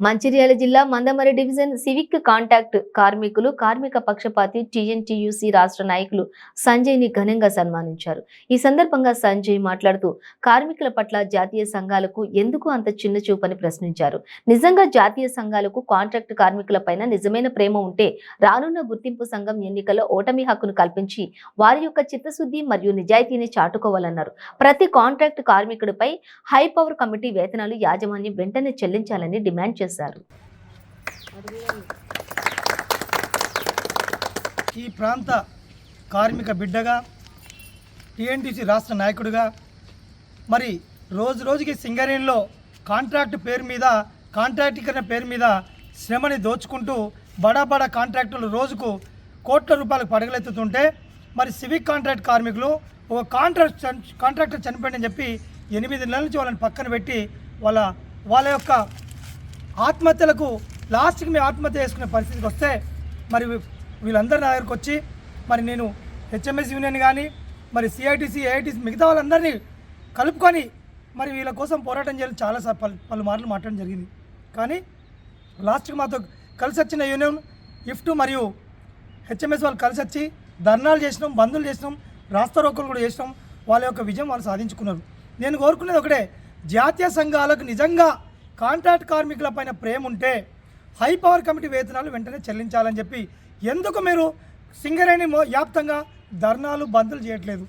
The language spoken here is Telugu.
మంచిర్యాల జిల్లా మందమరి డివిజన్ సివిక్ కాంటాక్ట్ కార్మికులు కార్మిక పక్షపాతి టీఎన్టీయూసీ రాష్ట్ర నాయకులు సంజయ్ని ఘనంగా సన్మానించారు. ఈ సందర్భంగా సంజయ్ మాట్లాడుతూ కార్మికుల పట్ల జాతీయ సంఘాలకు ఎందుకు అంత చిన్న చూపని ప్రశ్నించారు. నిజంగా జాతీయ సంఘాలకు కాంట్రాక్ట్ కార్మికులపైన నిజమైన ప్రేమ ఉంటే రానున్న గుర్తింపు సంఘం ఎన్నికల్లో ఓటమి హక్కును కల్పించి వారి యొక్క చిత్తశుద్ధి మరియు నిజాయితీని చాటుకోవాలన్నారు. ప్రతి కాంట్రాక్ట్ కార్మికుడిపై హై పవర్ కమిటీ వేతనాలు యాజమాన్యం వెంటనే చెల్లించాలని డిమాండ్ చేశారు ఈ ప్రాంత కార్మిక బిడ్డగా టీఎన్టీసీ రాష్ట్ర నాయకుడిగా మరి రోజు రోజుకి సింగరేణిలో కాంట్రాక్ట్ పేరు మీద కాంట్రాక్టీకరణ పేరు మీద శ్రమని దోచుకుంటూ బడా బడా కాంట్రాక్టులు రోజుకు కోట్ల రూపాయలకు పడగలెత్తుతుంటే మరి సివిక్ కాంట్రాక్ట్ కార్మికులు ఒక కాంట్రాక్ట్ కాంట్రాక్టర్ చనిపోయిందని చెప్పి ఎనిమిది నెలల నుంచి వాళ్ళని పక్కన పెట్టి వాళ్ళ వాళ్ళ యొక్క ఆత్మహత్యలకు లాస్ట్కి మేము ఆత్మహత్య చేసుకునే పరిస్థితికి వస్తే మరి వీ- నా దగ్గరకు వచ్చి మరి నేను హెచ్ఎంఎస్ యూనియన్ కానీ మరి సిఐటిసి ఏఐటిసి మిగతా వాళ్ళందరినీ కలుపుకొని మరి వీళ్ళ కోసం పోరాటం చేయాలి చాలా సార్ పలు మార్లు మాట్లాడడం జరిగింది. కానీ లాస్ట్కి మాతో కలిసి వచ్చిన యూనియన్ ఇఫ్ట్ మరియు హెచ్ఎంఎస్ వాళ్ళు కలిసి వచ్చి ధర్నాలు చేసినాం బంధులు చేసినాం రాస్తారోకలు కూడా చేసినాం. వాళ్ళ యొక్క విజయం వాళ్ళు సాధించుకున్నారు. నేను కోరుకునేది ఒకటే జాతీయ సంఘాలకు నిజంగా కాంట్రాక్ట్ కార్మికుల పైన ప్రేమ ఉంటే హై పవర్ కమిటీ వేతనాలు వెంటనే చెల్లించాలని చెప్పి. ఎందుకు మీరు సింగరేణి వ్యాప్తంగా ధర్నాలు బంద్లు చేయట్లేదు?